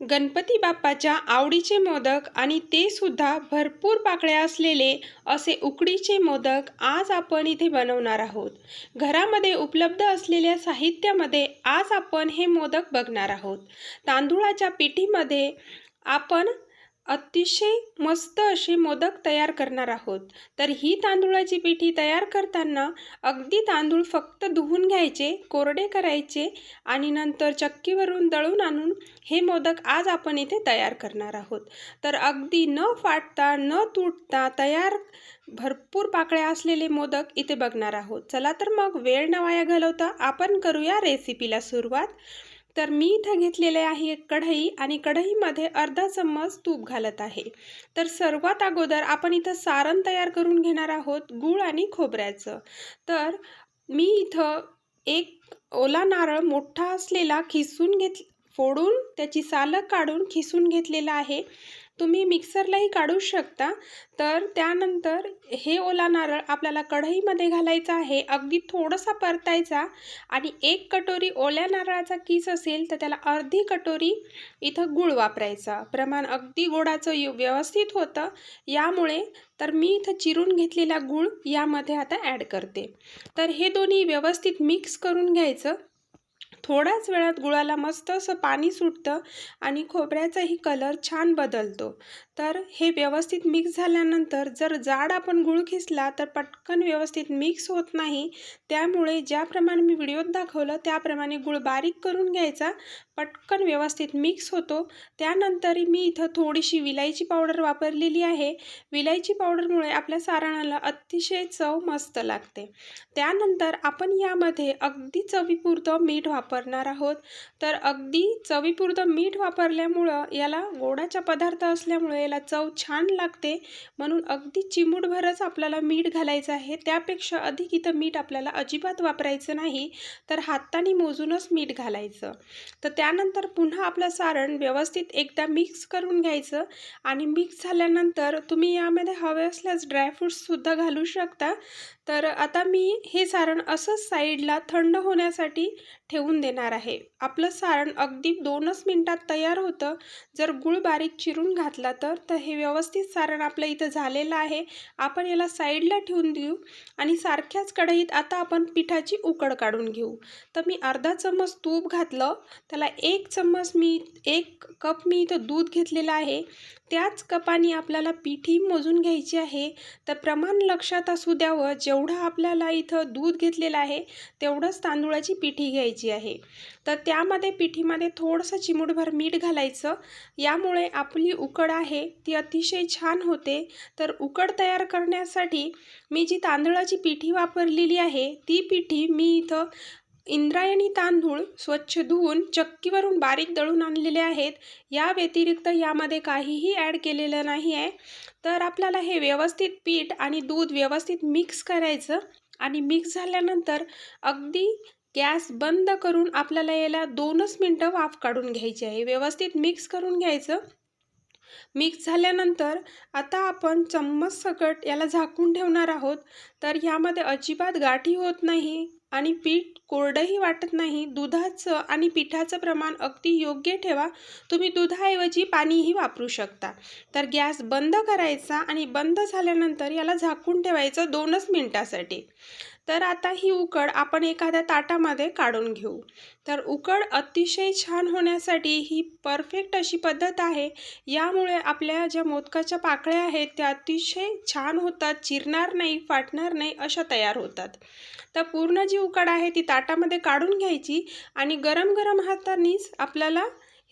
गणपती बाप्पाच्या आवडीचे मोदक आणि ते सुद्धा भरपूर पाकळ्या असलेले असे उकडीचे मोदक आज आपण इथे बनवणार आहोत. घरामध्ये उपलब्ध असलेल्या साहित्यामध्ये आज आपण हे मोदक बघणार आहोत. तांदूळाच्या पिठीमध्ये आपण अतिशय मस्त असे मोदक तयार करणार आहोत. तर ही तांदूळाची पिठी तयार करताना अगदी तांदूळ फक्त धुवून घ्यायचे कोरडे करायचे आणि नंतर चक्कीवरून दळून आणून हे मोदक आज आपण इथे तयार करणार आहोत. तर अगदी न फाटता न तुटता तयार भरपूर पाकळ्या असलेले मोदक इथे बघणार आहोत. चला तर मग वेळ न वाया घालवता आपण करूया रेसिपीला सुरुवात. तर मी इथं घेतलेले आहे एक कढई आणि कढईमध्ये अर्धा चम्मच तूप घालत आहे. तर सर्वात अगोदर आपण इथं सारण तयार करून घेणार आहोत गूळ आणि खोबऱ्याचं. तर मी इथं एक ओला नारळ मोठा असलेला खिसून घेत फोडून त्याची सालं काढून खिसून घेतलेला आहे. तुम्ही मिक्सरलाही काढू शकता. तर त्यानंतर हे ओला नारळ आपल्याला कढईमध्ये घालायचा आहे. अगदी थोडासा परतायचा आणि एक कटोरी ओल्या नारळाचा किस असेल तर त्याला अर्धी कटोरी इथं गूळ वापरायचा. प्रमाण अगदी गोडाचं यु- व्यवस्थित होतं. यामुळे तर मी इथं चिरून घेतलेला गूळ यामध्ये आता ॲड करते. तर हे दोन्ही व्यवस्थित मिक्स करून घ्यायचं. थोड्याच वेळात गुळाला मस्त असं पाणी सुटतं आणि खोबऱ्याचाही कलर छान बदलतो. तर हे व्यवस्थित मिक्स झाल्यानंतर जर जाड आपण गुळ खिसला तर पटकन व्यवस्थित मिक्स होत नाही. त्यामुळे ज्याप्रमाणे मी व्हिडिओत दाखवलं त्याप्रमाणे गुळ बारीक करून घ्यायचा पटकन व्यवस्थित मिक्स होतो. त्यानंतर मी इथं थोडीशी विलायची पावडर वापरलेली आहे. विलायची पावडरमुळे आपल्या सारणाला अतिशय चव मस्त लागते. त्यानंतर आपण यामध्ये अगदी चवीपुरतं मीठ वापरणार आहोत. तर अगदी चवीपुरतं मीठ वापरल्यामुळं याला गोडाचा पदार्थ असल्यामुळे याला चव छान लागते. म्हणून अगदी चिमूटभरच आपल्याला मीठ घालायचं आहे. त्यापेक्षा अधिक इथं मीठ आपल्याला अजिबात वापरायचं नाही. तर हाताने मोजूनच मीठ घालायचं. तर त्यानंतर पुन्हा आपलं सारण व्यवस्थित एकदा मिक्स करून घ्यायचं. आणि मिक्स झाल्यानंतर तुम्ही यामध्ये हवे असल्यास ड्रायफ्रूट्ससुद्धा घालू शकता. तर आता मी हे सारण असंच साईडला थंड होण्यासाठी ठेवून देणार आहे. आपलं सारण अगदी दोनच मिनटात तयार होतं. जर गूळ बारीक चिरून घातला तर तर हे व्यवस्थित सारण आपलं इथं झालेलं आहे. आपण याला साईडला ठेवून देऊ आणि सारख्याच कढईत आता आपण पिठाची उकड काढून घेऊ. तर मी अर्धा चम्मच तूप घातलं. त्याला एक चम्मच मी एक कप मी इथं दूध घेतलेलं आहे. त्याच कपाने आपल्याला पिठी मोजून घ्यायची आहे. तर प्रमाण लक्षात असू द्यावं जेवढं आपल्याला इथं दूध घेतलेलं आहे तेवढंच तांदूळाची पिठी घ्यायची आहे. तर त्यामध्ये पिठीमध्ये थोडंसं चिमूटभर मीठ घालायचं. यामुळे आपली उकड आहे ती अतिशय छान होते. तर उकड तयार करण्यासाठी मी जी तांदळाची पिठी वापरलेली आहे ती पिठी मी इथं इंद्रायणी तांदूळ स्वच्छ धुवून चक्कीवरून बारीक दळून आणलेले आहेत. या व्यतिरिक्त यामध्ये काहीही ॲड केलेलं नाही आहे तर आपल्याला हे व्यवस्थित पीठ आणि दूध व्यवस्थित मिक्स करायचं आणि मिक्स झाल्यानंतर अगदी गॅस बंद करून आपल्याला याला दोनच मिनटं वाफ काढून घ्यायची आहे. व्यवस्थित मिक्स करून घ्यायचं. मिक्स झाल्यानंतर आता आपण चम्मच सकट याला झाकून ठेवणार आहोत. तर ह्यामध्ये अजिबात गाठी होत नाही आणि पीठ कोरडंही वाटत नाही. दुधाचं आणि पिठाचं प्रमाण अगदी योग्य ठेवा. तुम्ही दुधाऐवजी पाणीही वापरू शकता. तर गॅस बंद करायचा आणि बंद झाल्यानंतर याला झाकून ठेवायचं दोनच मिनटासाठी. तर आता ही उकड आपण एखाद्या ताटामध्ये काढून घेऊ. तर उकड अतिशय छान होण्यासाठी ही परफेक्ट अशी पद्धत आहे. यामुळे आपल्या ज्या मोदकाच्या पाकळ्या आहेत त्या अतिशय छान होतात चिरणार नाही फाटणार नाही अशा तयार होतात. तर पूर्ण जी उकड आहे ती ताटामध्ये काढून घ्यायची आणि गरम गरम हातानीच आपल्याला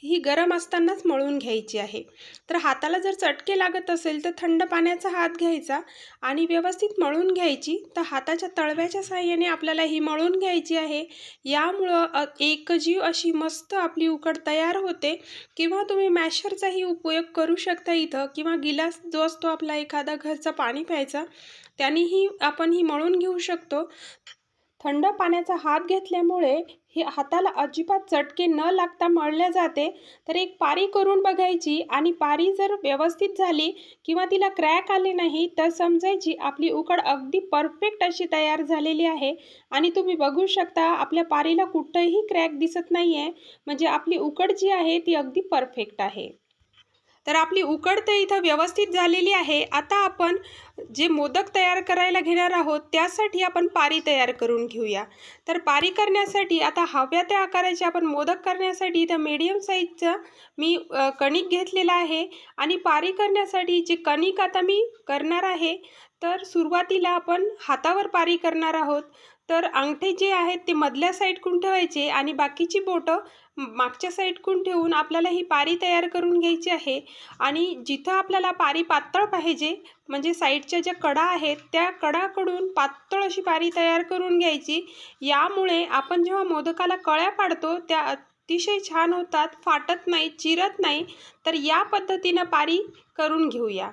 ही गरम असतानाच मळून घ्यायची आहे. तर हाताला जर चटके लागत असेल तर थंड पाण्याचा हात घ्यायचा आणि व्यवस्थित मळून घ्यायची. तर हाताच्या तळव्याच्या साह्याने आपल्याला ही मळून घ्यायची आहे. यामुळं एकजीव अशी मस्त आपली उकड तयार होते किंवा तुम्ही मॅशरचाही उपयोग करू शकता इथं किंवा गिलास जो असतो आपला एखादा घरचा पाणी प्यायचा त्यानेही आपण ही मळून घेऊ शकतो. थंड पाण्याचा हात घेतल्यामुळे हे हाताला अजिबात चटके न लागता मळल्या जाते तर एक पारी करून बघायची आणि पारी जर व्यवस्थित झाली किंवा तिला क्रॅक आले नाही तर समजायची आपली उकड अगदी परफेक्ट अशी तयार झालेली आहे आणि तुम्ही बघू शकता आपल्या पारीला कुठंही क्रॅक दिसत नाही आहे म्हणजे आपली उकड जी आहे ती अगदी परफेक्ट आहे. तर आपली उकड तर इथं व्यवस्थित झालेली आहे. आता आपण जे मोदक तयार करायला घेणार आहोत त्यासाठी आपण पारी तयार करून घेऊया. तर पारी करण्यासाठी आता हव्या त्या आकाराचे आपण मोदक करण्यासाठी इथं मीडियम साईजचं मी कणिक घेतलेलं आहे. आणि पारी करण्यासाठी जे कणिक आता मी करणार आहे तर सुरुवातीला आपण हातावर पारी करणार आहोत. तर अंगठे जे आहेत ते मधल्या साईडकडून ठेवायचे आणि बाकीची बोटं मागच्या साईडकडून ठेवून आपल्याला ही पारी तयार करून घ्यायची आहे. आणि जिथं आपल्याला पारी पातळ पाहिजे म्हणजे साईडच्या ज्या कडा आहेत त्या कडाकडून पातळ अशी पारी तयार करून घ्यायची. यामुळे आपण जेव्हा मोदकाला कळ्या पाडतो त्या अतिशय छान होतात फाटत नाही चिरत नाही. तर या पद्धतीनं पारी करून घेऊया.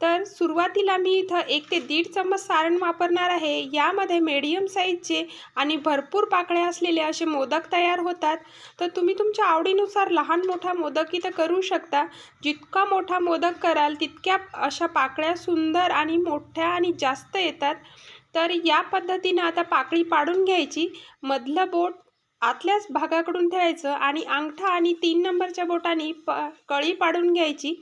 तर सुरुवातीला मी इथं एक ते दीड चम्मच सारण वापरणार आहे. यामध्ये मीडियम साईजचे आणि भरपूर पाकळ्या असलेले असे मोदक तयार होतात. तर तुम्ही तुमच्या आवडीनुसार लहान मोठा मोदक इथं करू शकता. जितका मोठा मोदक कराल तितक्या अशा पाकळ्या सुंदर आणि मोठ्या आणि जास्त येतात. तर या पद्धतीनं आता पाकळी पाडून घ्यायची. मधलं बोट आतल्याच भागाकडून ठेवायचं आणि अंगठा आणि तीन नंबरच्या बोटाने प कळी पाडून घ्यायची.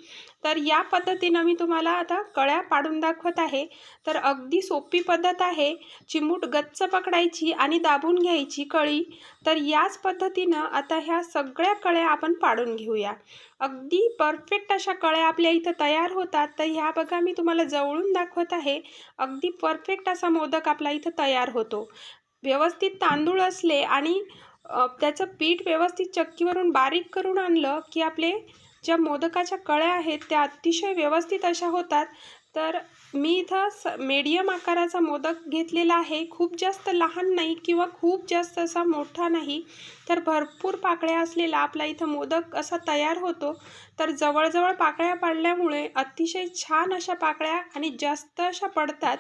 तर या पद्धतीनं मी तुम्हाला आता कळ्या पाडून दाखवत आहे. तर अगदी सोपी पद्धत आहे. चिमूट गच्च पकडायची आणि दाबून घ्यायची कळी. तर याच पद्धतीनं आता ह्या सगळ्या कळ्या आपण पाडून घेऊया. अगदी परफेक्ट अशा कळ्या आपल्या इथं तयार होतात. तर ह्या बघा मी तुम्हाला जवळून दाखवत आहे. अगदी परफेक्ट असा मोदक आपला इथं तयार होतो. व्यवस्थित तांदूळ असले आणि त्याचं पीठ व्यवस्थित चक्कीवरून बारीक करून आणलं की आपले ज्या मोदकाच्या कळ्या आहेत त्या अतिशय व्यवस्थित अशा होतात. तर मी इथं स मीडियम आकाराचा मोदक घेतलेला आहे. खूप जास्त लहान नाही किंवा खूप जास्त असा मोठा नाही. तर भरपूर पाकळ्या असलेला आपला इथं मोदक असा तयार होतो. तर जवळजवळ पाकळ्या पाडल्यामुळे अतिशय छान अशा पाकळ्या आणि जास्त अशा पडतात.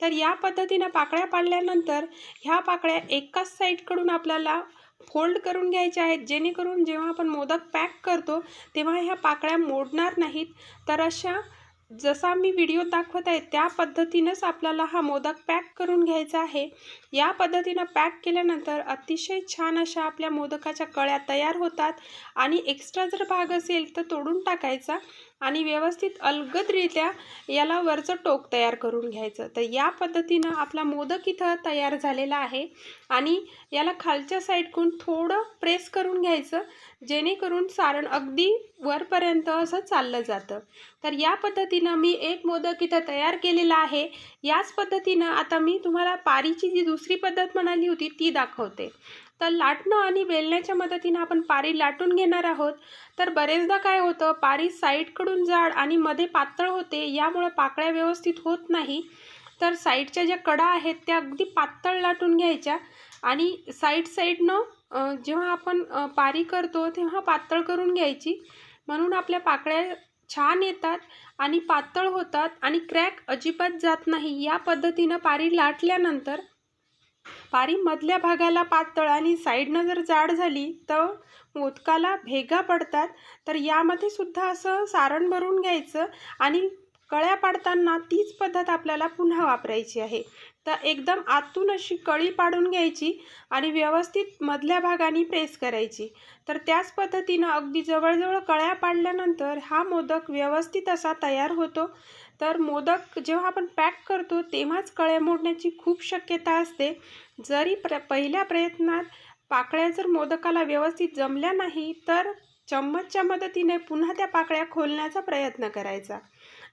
तर या पद्धतीनं पाकळ्या पाडल्यानंतर ह्या पाकळ्या एकाच साईडकडून आपल्याला फोल्ड करून घ्यायचे आहेत. जेणेकरून जेव्हा आपण मोदक पॅक करतो तेव्हा ह्या पाकळ्या मोडणार नाहीत. तर अशा जसा मी व्हिडिओ दाखवत आहे त्या पद्धतीनंच आपल्याला हा मोदक पॅक करून घ्यायचा आहे. या पद्धतीनं पॅक केल्यानंतर अतिशय छान अशा आपल्या मोदकाच्या कळ्या तयार होतात. आणि एक्स्ट्रा जर भाग असेल तर तोडून टाकायचा. आणि व्यवस्थित अलगदरित्या याला वरचं टोक तयार करून घ्यायचं. तर या पद्धतीनं आपला मोदक इथं तयार झालेला आहे आणि याला खालच्या साईडकडून थोडं प्रेस करून घ्यायचं जेणेकरून सारण अगदी वरपर्यंत असं चाललं जातं. तर या पद्धतीनं मी एक मोदक इथं तयार केलेला आहे. याच पद्धतीनं आता मी तुम्हाला पारीची जी दुसरी पद्धत म्हणाली होती ती दाखवते. तर लाटणं आणि वेलण्याच्या मदतीनं आपण पारी लाटून घेणार आहोत. तर बरेचदा काय होतं पारी साईडकडून जाड आणि मध्ये पातळ होते यामुळं पाकळ्या व्यवस्थित होत नाही. तर साईडच्या ज्या कडा आहेत त्या अगदी पातळ लाटून घ्यायच्या आणि साईड साईडनं जेव्हा आपण पारी करतो तेव्हा पातळ करून घ्यायची. म्हणून आपल्या पाकळ्या छान येतात आणि पातळ होतात आणि क्रॅक अजिबात जात नाही. या पद्धतीनं पारी लाटल्यानंतर पारी मधल्या भागाला पातळ आणि साईडनं जर जाड झाली तर मोदकाला भेगा पडतात. तर यामध्ये सुद्धा असं सारण भरून घ्यायचं आणि कळ्या पाडताना तीच पद्धत आपल्याला पुन्हा वापरायची आहे. तर एकदम आतून अशी कळी पाडून घ्यायची आणि व्यवस्थित मधल्या भागाने प्रेस करायची. तर त्याच पद्धतीनं अगदी जवळजवळ कळ्या पाडल्यानंतर हा मोदक व्यवस्थित असा तयार होतो. तर मोदक जेव्हा आपण पॅक करतो तेव्हाच कळ्या मोडण्याची खूप शक्यता असते. जरी प्र पहिल्या प्रयत्नात पाकळ्या जर मोदकाला व्यवस्थित जमल्या नाही तर चम्मचच्या मदतीने पुन्हा त्या पाकळ्या खोलण्याचा प्रयत्न करायचा.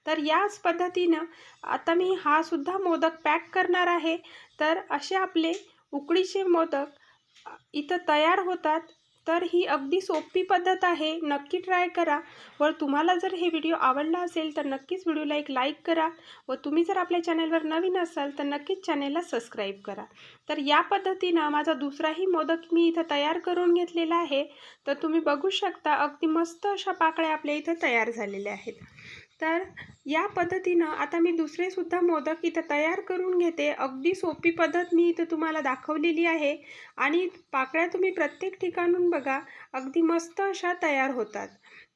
तर याच पद्धतीनं आता मी हा सुद्धा मोदक पॅक करणार आहे. तर असे आपले उकडीचे मोदक इथं तयार होतात. तर ही अगदी सोपी पद्धत आहे. नक्की ट्राय करा. व तुम्हाला जर हे व्हिडिओ आवडला असेल तर नक्कीच व्हिडिओला एक लाईक करा. व तुम्ही जर आपल्या चॅनलवर नवीन असाल तर नक्कीच चॅनेलला सबस्क्राईब करा. तर या पद्धतीनं माझा दुसराही मोदक मी इथं तयार करून घेतलेला आहे. तर तुम्ही बघू शकता अगदी मस्त अशा पाकळ्या आपल्या इथं तयार झालेल्या आहेत. तर या पद्धतीनं आता मी दुसरेसुद्धा मोदक इथं तयार करून घेते. अगदी सोपी पद्धत मी इथं तुम्हाला दाखवलेली आहे. आणि पाकळ्या तुम्ही प्रत्येक ठिकाणून बघा अगदी मस्त अशा तयार होतात.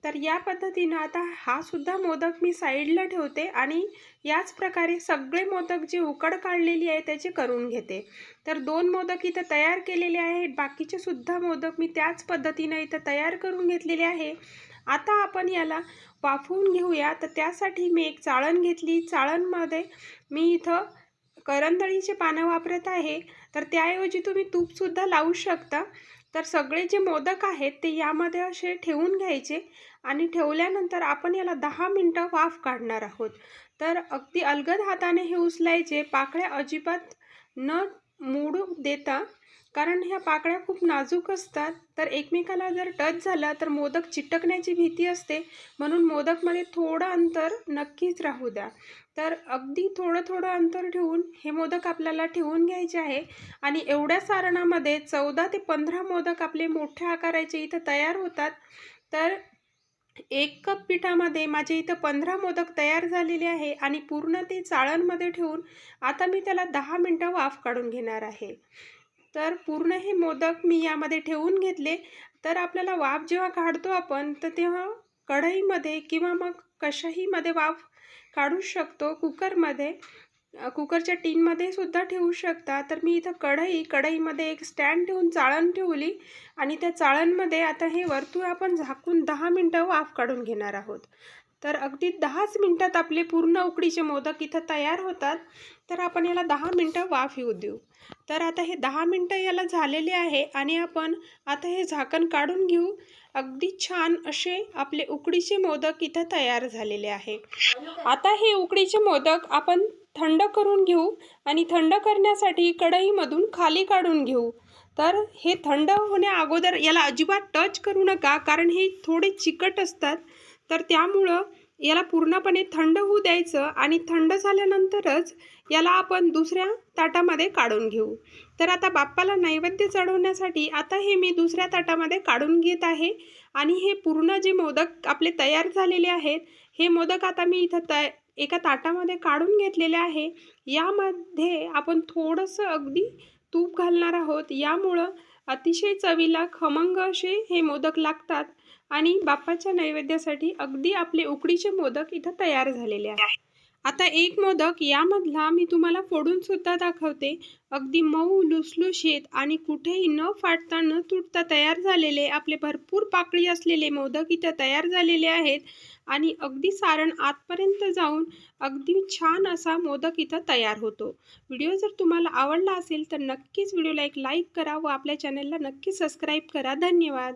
तर या पद्धतीनं आता हा सुद्धा मोदक मी साईडला ठेवते आणि याच प्रकारे सगळे मोदक जे उकड काढलेली आहे त्याचे करून घेते. तर दोन मोदक इथं तयार केलेले आहेत. बाकीचे सुद्धा मोदक मी त्याच पद्धतीनं इथं तयार करून घेतलेले आहे. आता आपण याला वाफवून घेऊया. तर त्यासाठी मी एक चाळण घेतली. चाळणमध्ये मी इथं करंदळीचे पानं वापरत आहे. तर त्याऐवजी तुम्ही तूपसुद्धा लावू शकता. तर सगळे जे मोदक आहेत ते यामध्ये असे ठेवून घ्यायचे आणि ठेवल्यानंतर आपण याला दहा मिनटं वाफ काढणार आहोत. तर अगदी अलगद हाताने हे उचलायचे. पाकळ्या अजिबात न मोडू देता कारण ह्या पाकळ्या खूप नाजूक असतात. तर एकमेकाला जर टच झाला तर मोदक चिटकण्याची भीती असते. म्हणून मोदकमध्ये थोडं अंतर नक्कीच राहू द्या. तर अगदी थोडं थोडं अंतर ठेवून हे मोदक आपल्याला ठेवून घ्यायचे आहे. आणि एवढ्या सारणामध्ये चौदा ते पंधरा मोदक आपले मोठ्या आकाराचे इथं तयार होतात. तर एक कप पिठामध्ये माझे इथं पंधरा मोदक तयार झालेले आहे आणि पूर्ण ते चाळणमध्ये ठेवून आता मी त्याला दहा मिनटं वाफ काढून घेणार आहे. तर पूर्ण हे मोदक मी यामध्ये ठेवून घेतले. तर आपल्याला वाफ जेव्हा काढतो आपण तर तेव्हा कढईमध्ये किंवा मग कशाहीमध्ये वाफ काढू शकतो? कुकरमध्ये. कुकरच्या टीनमध्ये सुद्धा ठेवू शकता. तर मी इथं कढई कढईमध्ये एक स्टँड ठेवून चाळण ठेवली आणि त्या चाळणमध्ये आता हे वर्तुळ आपण झाकून दहा मिनटं वाफ काढून घेणार आहोत. तर अगदी दहाच मिनटात आपले पूर्ण उकडीचे मोदक इथं तयार होतात. तर आपण याला दहा मिनटं वाफ येऊ देऊ. तर आता हे दहा मिनटं याला झालेले आहे आणि आपण आता हे झाकण काढून घेऊ. अगदी छान असे आपले उकडीचे मोदक इथं तयार झालेले आहे. आता हे उकडीचे मोदक आपण थंड करून घेऊ आणि थंड करण्यासाठी कढईमधून खाली काढून घेऊ. तर हे थंड होण्या अगोदर याला अजिबात टच करू नका कारण हे थोडे चिकट असतात. तर त्यामुळं याला पूर्णपणे थंड होऊ द्यायचं आणि थंड झाल्यानंतरच याला आपण दुसऱ्या ताटामध्ये काढून घेऊ. तर आता बाप्पाला नैवेद्य चढवण्यासाठी आता हे मी दुसऱ्या ताटामध्ये काढून घेत आहे आणि हे पूर्ण जे मोदक आपले तयार झालेले आहेत हे मोदक आता मी इथं तय एका ताटामध्ये काढून घेतलेले आहे. यामध्ये आपण थोडंसं अगदी तूप घालणार आहोत. यामुळं अतिशय चवीला खमंग असे हे मोदक लागतात आणि बाप्पाच्या नैवेद्यासाठी अगदी आपले उकडीचे मोदक इथं तयार झालेले आहे आता एक मोदक यामधला मी तुम्हाला फोडून सुद्धा दाखवते. अगदी मऊ लुसलुशीत आणि कुठेही न फाटता न तुटता तयार झालेले आपले भरपूर पाकळी असलेले मोदक इथं तयार झालेले आहेत. आणि अगदी सारण आतपर्यंत जाऊन अगदी छान असा मोदक इथं तयार होतो. व्हिडिओ जर तुम्हाला आवडला असेल तर नक्कीच व्हिडिओला एक लाईक करा व आपल्या चॅनलला नक्की सबस्क्राईब करा. धन्यवाद.